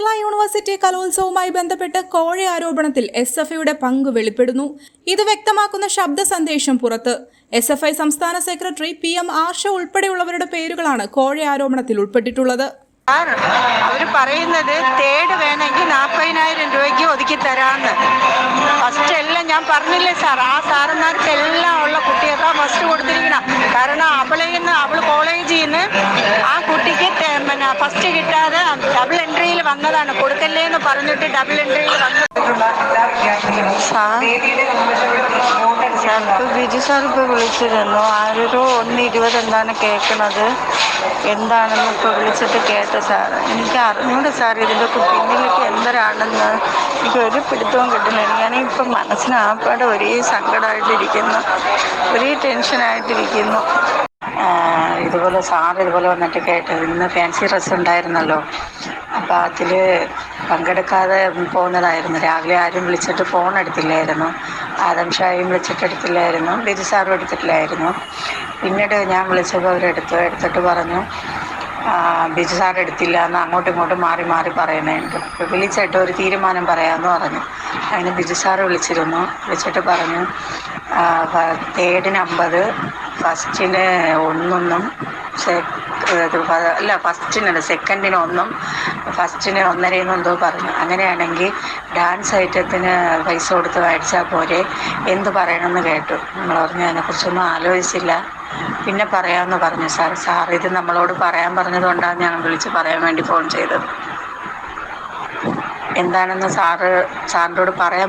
Kerala university കലോത്സവവുമായി ബന്ധപ്പെട്ട് കോഴ ആരോപണത്തിൽ എസ് എഫ് ഐയുടെ പങ്ക് വെളിപ്പെടുന്നു. ഇത് വ്യക്തമാക്കുന്ന ശബ്ദ സന്ദേശം പുറത്ത്. എസ് എഫ് ഐ സംസ്ഥാന സെക്രട്ടറി പി എം ആർഷ ഉൾപ്പെടെയുള്ളവരുടെ പേരുകളാണ് കോഴ ആരോപണത്തിൽ ഉൾപ്പെട്ടിട്ടുള്ളത്. അവർ പറയുന്നത് തേട് വേണമെങ്കിൽ നാൽപ്പതിനായിരം രൂപയ്ക്ക് ഒതുക്കി തരാമെന്ന്. ഫസ്റ്റ് എല്ലാം ഞാൻ പറഞ്ഞില്ലേ സാർ ആ സാറന്മാർക്ക് എല്ലാം ഉള്ള കുട്ടികൾക്ക് ഫസ്റ്റ് കൊടുത്തിരിക്കണം. കാരണം അവളെ അവൾ കോളേജിൽ നിന്ന് ആ കുട്ടിക്ക് പിന്നെ ഫസ്റ്റ് കിട്ടാതെ വന്നതാണ്. കൊടുക്കല്ലേ എന്ന് പറഞ്ഞിട്ട് ഡബിൾ സാർ ഇപ്പോൾ ബിജു സാർ ഇപ്പോൾ വിളിച്ചിരുന്നു. ആരൊരു ഒന്ന് ഇരുപത് എന്താണ് കേൾക്കുന്നത് എന്താണെന്ന് ഇപ്പോൾ വിളിച്ചിട്ട് കേട്ട സാർ എനിക്ക് അറിഞ്ഞൂടെ സാർ ഇതിന്റെ പിന്നിലേക്ക് എന്തരാണെന്ന്. എനിക്ക് ഒരു പിടുത്തവും കിട്ടുന്നില്ല. ഞാനിപ്പം മനസ്സിന് മനസ്സിനാപ്പാടെ ഒരേ സങ്കടമായിട്ടിരിക്കുന്നു ഒരേ ടെൻഷനായിട്ടിരിക്കുന്നു ഇതുപോലെ സാർ ഇതുപോലെ വന്നിട്ട് കേട്ടു ഇന്ന് ഫാൻസി ഡ്രസ്സ് ഉണ്ടായിരുന്നല്ലോ. അപ്പൊ അതിൽ പങ്കെടുക്കാതെ പോകുന്നതായിരുന്നു. രാവിലെ ആരും വിളിച്ചിട്ട് ഫോൺ എടുത്തില്ലായിരുന്നു. ആദം ഷായും വിളിച്ചിട്ട് എടുത്തില്ലായിരുന്നു. ബിജു സാറും എടുത്തിട്ടില്ലായിരുന്നു. പിന്നീട് ഞാൻ വിളിച്ചപ്പോൾ അവരെടുത്തു എടുത്തിട്ട് പറഞ്ഞു ബിജു സാർ എടുത്തില്ല എന്ന് അങ്ങോട്ടും ഇങ്ങോട്ടും മാറി മാറി പറയുന്നുണ്ട് വിളിച്ചിട്ട് ഒരു തീരുമാനം പറയാമെന്ന് പറഞ്ഞു. അതിന് ബിജു സാർ വിളിച്ചിരുന്നു. വിളിച്ചിട്ട് പറഞ്ഞു തേർഡിന് അമ്പത് ഫസ്റ്റിന് ഒന്നൊന്നും അല്ല ഫസ്റ്റിനല്ല സെക്കൻഡിന് ഒന്നും ഫസ്റ്റിന് ഒന്നരയെന്നും എന്തോ പറഞ്ഞു. അങ്ങനെയാണെങ്കിൽ ഡാൻസ് ഐറ്റത്തിന് പൈസ കൊടുത്ത് മേടിച്ചാൽ പോരെ എന്ത് പറയണമെന്ന് കേട്ടു. നമ്മൾ പറഞ്ഞു അതിനെക്കുറിച്ചൊന്നും ആലോചിച്ചില്ല. പിന്നെ പറയാമെന്ന് പറഞ്ഞു സാർ സാർ ഇത് നമ്മളോട് പറയാൻ പറഞ്ഞതുകൊണ്ടാണ് ഞാൻ വിളിച്ച് പറയാൻ വേണ്ടി ഫോൺ ചെയ്തത്. എന്താണെന്ന് സാറ് സാറിനോട് പറയാൻ